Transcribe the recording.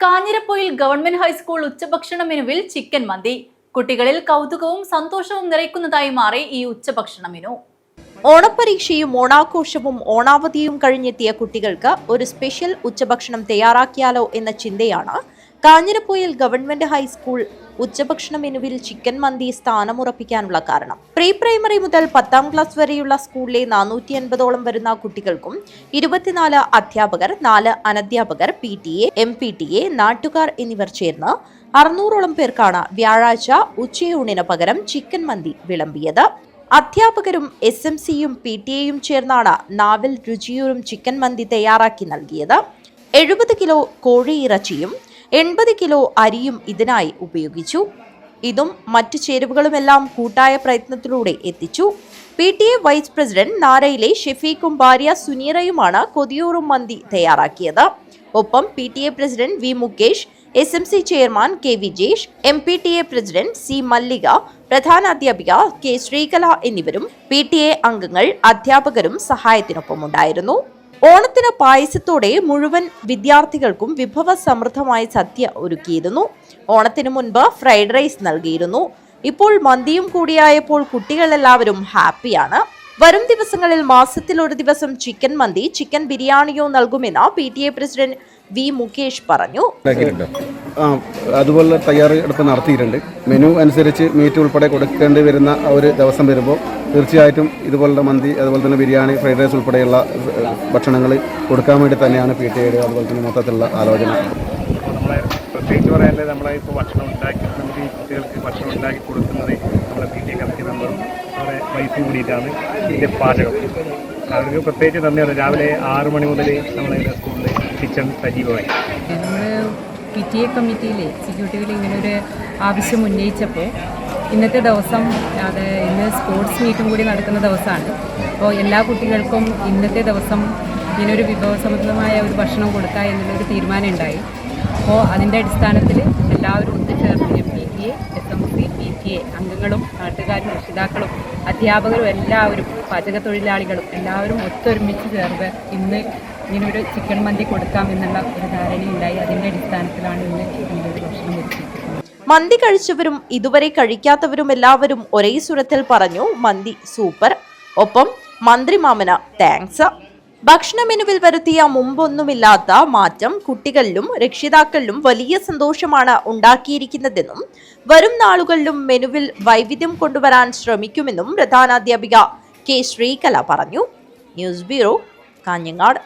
Kanjirappoyil government high school ഉച്ചഭക്ഷണ മെനുവിൽ chicken മന്തി. കുട്ടികളിൽ കൗതുകവും സന്തോഷവും നിറയ്ക്കുന്നതായി മാറി ഈ ഉച്ചഭക്ഷണ മെനു. ഓണപ്പരീക്ഷയും ഓണാഘോഷവും ഓണാവധിയും കഴിഞ്ഞെത്തിയ കുട്ടികൾക്ക് ഒരു സ്പെഷ്യൽ ഉച്ചഭക്ഷണം തയ്യാറാക്കിയാലോ എന്ന ചിന്തയാണ് കാഞ്ഞിരപ്പൊയിൽ ഗവൺമെന്റ് ഹൈസ്കൂൾ ഉച്ചഭക്ഷണ മെനുവിൽ ചിക്കൻ മന്തി സ്ഥാനമുറപ്പിക്കാനുള്ള കാരണം. പ്രീ പ്രൈമറി മുതൽ പത്താം ക്ലാസ് വരെയുള്ള സ്കൂളിലെ നാനൂറ്റി അൻപതോളം വരുന്ന കുട്ടികൾക്കും ഇരുപത്തിനാല് അധ്യാപകർ നാല് അനധ്യാപകർ P T A M P T A നാട്ടുകാർ എന്നിവർ ചേർന്ന് അറുന്നൂറോളം പേർക്കാണ് വ്യാഴാഴ്ച ഉച്ചയൂണിന് പകരം ചിക്കൻ മന്തി വിളമ്പിയത്. അധ്യാപകരും എസ് എം സിയും പി ടി എയും ചേർന്നാണ് നാവിൽ രുചിയൂറും ചിക്കൻ മന്തി തയ്യാറാക്കി നൽകിയത്. എഴുപത് കിലോ കോഴിയിറച്ചിയും എൺപത് കിലോ അരിയും ഇതിനായി ഉപയോഗിച്ചു. ഇതും മറ്റു ചേരുവകളുമെല്ലാം കൂട്ടായ പ്രയത്നത്തിലൂടെ എത്തിച്ചു. P T A vice president നാരയിലെ ഷെഫീഖും ഭാര്യ സുനീറയുമാണ് കൊതിയൂറും മന്തി തയ്യാറാക്കിയത്. ഒപ്പം P T A president V Mukesh S M C chairman K Vijesh M P T A president C Mallika പ്രധാന അധ്യാപിക കെ ശ്രീകല എന്നിവരും പി ടി എ അംഗങ്ങൾ അധ്യാപകരും സഹായത്തിനൊപ്പമുണ്ടായിരുന്നു. ഓണത്തിന് പായസത്തോടെ മുഴുവൻ വിദ്യാർത്ഥികൾക്കും വിഭവ സമൃദ്ധമായ സദ്യ ഒരുക്കിയിരുന്നു. ഓണത്തിന് മുൻപ് ഫ്രൈഡ് റൈസ് നൽകിയിരുന്നു. ഇപ്പോൾ മന്തിയും കൂടിയായപ്പോൾ കുട്ടികളെല്ലാവരും ഹാപ്പിയാണ്. വരും ദിവസങ്ങളിൽ മാസത്തിൽ ഒരു ദിവസം ചിക്കൻ മന്തി ചിക്കൻ ബിരിയാണിയോ നൽകുമെന്ന് P T A president V Mukesh പറഞ്ഞു. അതുപോലെ തയ്യാറെടുപ്പ് നടത്തിയിട്ടുണ്ട്. മെനു അനുസരിച്ച് മീറ്റ് ഉൾപ്പെടെ കൊടുക്കേണ്ടി വരുന്ന ഒരു ദിവസം വരുമ്പോൾ തീർച്ചയായിട്ടും ഇതുപോലുള്ള മന്തി അതുപോലെ തന്നെ ബിരിയാണി ഫ്രൈഡ് റൈസ് ഉൾപ്പെടെയുള്ള ഭക്ഷണങ്ങൾ കൊടുക്കാൻ വേണ്ടി തന്നെയാണ് പി ടി എയുടെ അതുപോലെ തന്നെ മൊത്തത്തിലുള്ള ആലോചന. പ്രത്യേകിച്ച് നമ്മളെ ഇപ്പോൾ ഭക്ഷണം ഉണ്ടാക്കി കുട്ടികൾക്ക് ഭക്ഷണം ഉണ്ടാക്കി കൊടുക്കുന്നത് നമ്മുടെ പി ടി കമ്മിറ്റി മെമ്പറും വൈഫും കൂടിയിട്ടാണ് ഇതിന്റെ പാചകം. അവർക്ക് പ്രത്യേകിച്ച് നന്ദിയാണ് രാവിലെ ആറ് മണി മുതൽ നമ്മളെ സ്കൂളിൽ കിച്ചൺ സജീവമായി. പി ടി എ കമ്മിറ്റിയിൽ എക്സിക്യൂട്ടീവിൽ ഇങ്ങനെ ഒരു ആവശ്യം ഉന്നയിച്ചപ്പോൾ ഇന്നത്തെ ദിവസം അത് ഇന്ന് സ്പോർട്സ് മീറ്റും കൂടി നടക്കുന്ന ദിവസമാണ്. അപ്പോൾ എല്ലാ കുട്ടികൾക്കും ഇന്നത്തെ ദിവസം ഇങ്ങനൊരു വിഭവസമൃദ്ധമായ ഒരു ഭക്ഷണം കൊടുക്കുക എന്നുള്ളൊരു തീരുമാനം ഉണ്ടായി അപ്പോൾ അതിന്റെ അടിസ്ഥാനത്തിൽ എല്ലാവരും ഒത്തുചേർന്ന് P T A S M C P T A അംഗങ്ങളും നാട്ടുകാരും രക്ഷിതാക്കളും അധ്യാപകരും എല്ലാവരും പാചക തൊഴിലാളികളും എല്ലാവരും ഒത്തൊരുമിച്ച് ചേർന്ന് ഇന്ന് ഇങ്ങനൊരു ചിക്കൻ മന്തി കൊടുക്കാം എന്നുള്ള ഒരു ധാരണയുണ്ടായി. അതിന്റെ അടിസ്ഥാനത്തിലാണ് ഇന്ന് ഇങ്ങനൊരു ഭക്ഷണം ഒരുക്കിയിട്ടുള്ളത് മന്തി കഴിച്ചവരും ഇതുവരെ കഴിക്കാത്തവരും എല്ലാവരും ഒരേ സ്വരത്തിൽ പറഞ്ഞു മന്തി സൂപ്പർ. ഒപ്പം മന്ത്രി മാമന താങ്ക്സ്. ഭക്ഷണ മെനുവിൽ വരുത്തിയ മുമ്പൊന്നുമില്ലാത്ത മാറ്റം കുട്ടികളിലും രക്ഷിതാക്കളിലും വലിയ സന്തോഷമാണ് ഉണ്ടാക്കിയിരിക്കുന്നതെന്നും വരും നാളുകളിലും മെനുവിൽ വൈവിധ്യം കൊണ്ടുവരാൻ ശ്രമിക്കുമെന്നും പ്രധാനാധ്യാപിക കെ ശ്രീകല പറഞ്ഞു. News bureau Kanhangad.